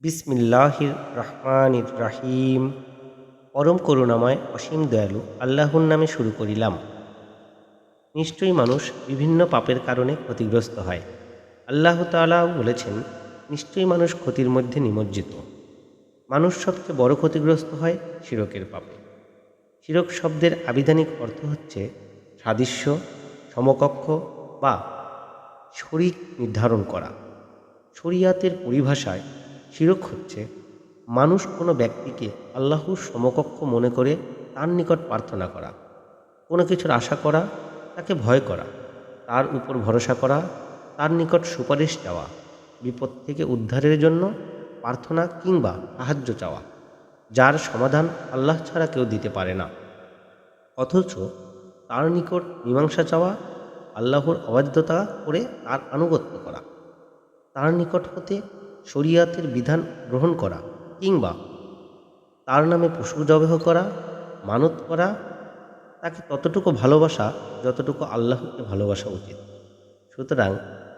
বিসমিল্লাহির রহমানির রাহিম। পরম করুণাময় অসীম দয়ালু আল্লাহর নামে শুরু করিলাম। নিশ্চয়ই মানুষ বিভিন্ন পাপের কারণে ক্ষতিগ্রস্ত হয়। আল্লাহ তাআলাও বলেছেন, নিশ্চয়ই মানুষ ক্ষতির মধ্যে নিমজ্জিত। মানুষ সবচেয়ে বড় ক্ষতিগ্রস্ত হয় শিরকের পাপে। শিরক শব্দের আবিধানিক অর্থ হচ্ছে সাদৃশ্য, সমকক্ষ বা শরিক নির্ধারণ করা। শরিয়াতের পরিভাষায় শিরক হচ্ছে মানুষ কোনো ব্যক্তিকে আল্লাহর সমকক্ষ মনে করে তার নিকট প্রার্থনা করা, কোনো কিছুর আশা করা, তাকে ভয় করা, তার উপর ভরসা করা, তার নিকট সুপারিশ চাওয়া, বিপদ থেকে উদ্ধারের জন্য প্রার্থনা কিংবা সাহায্য চাওয়া, যার সমাধান আল্লাহ ছাড়া কেউ দিতে পারে না। অথচ তার নিকট মীমাংসা চাওয়া, আল্লাহর অবাধ্যতা করে তার আনুগত্য করা, তার নিকট হতে শরিয়াতের বিধান গ্রহণ করা কিংবা তার নামে পশু জবেহ করা, মানত করা, তাকে ততটুকু ভালোবাসা, যতটুকু আল্লাহকে ভালোবাসা উচিত। সুতরাং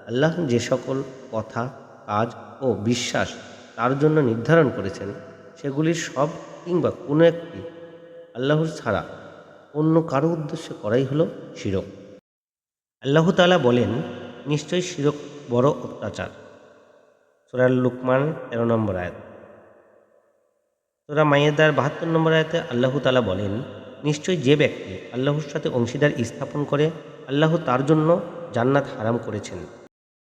আল্লাহ যে সকল কথা, কাজ ও বিশ্বাস তার জন্য নির্ধারণ করেছেন, সেগুলির সব কিংবা কোনো একটি আল্লাহর ছাড়া অন্য কারও উদ্দেশ্যে করাই হলো শিরক। আল্লাহ তাআলা বলেন, নিশ্চয়ই শিরক বড় অত্যাচার। সুরাল লুকমান তেরো নম্বর আয়াত। সুরা মাইয়েদার বাহাত্তর নম্বর আয়াতে আল্লাহ তালা বলেন নিশ্চয়ই যে ব্যক্তি আল্লাহর সাথে অংশীদার স্থাপন করে, আল্লাহ তার জন্য জান্নাত হারাম করেছেন।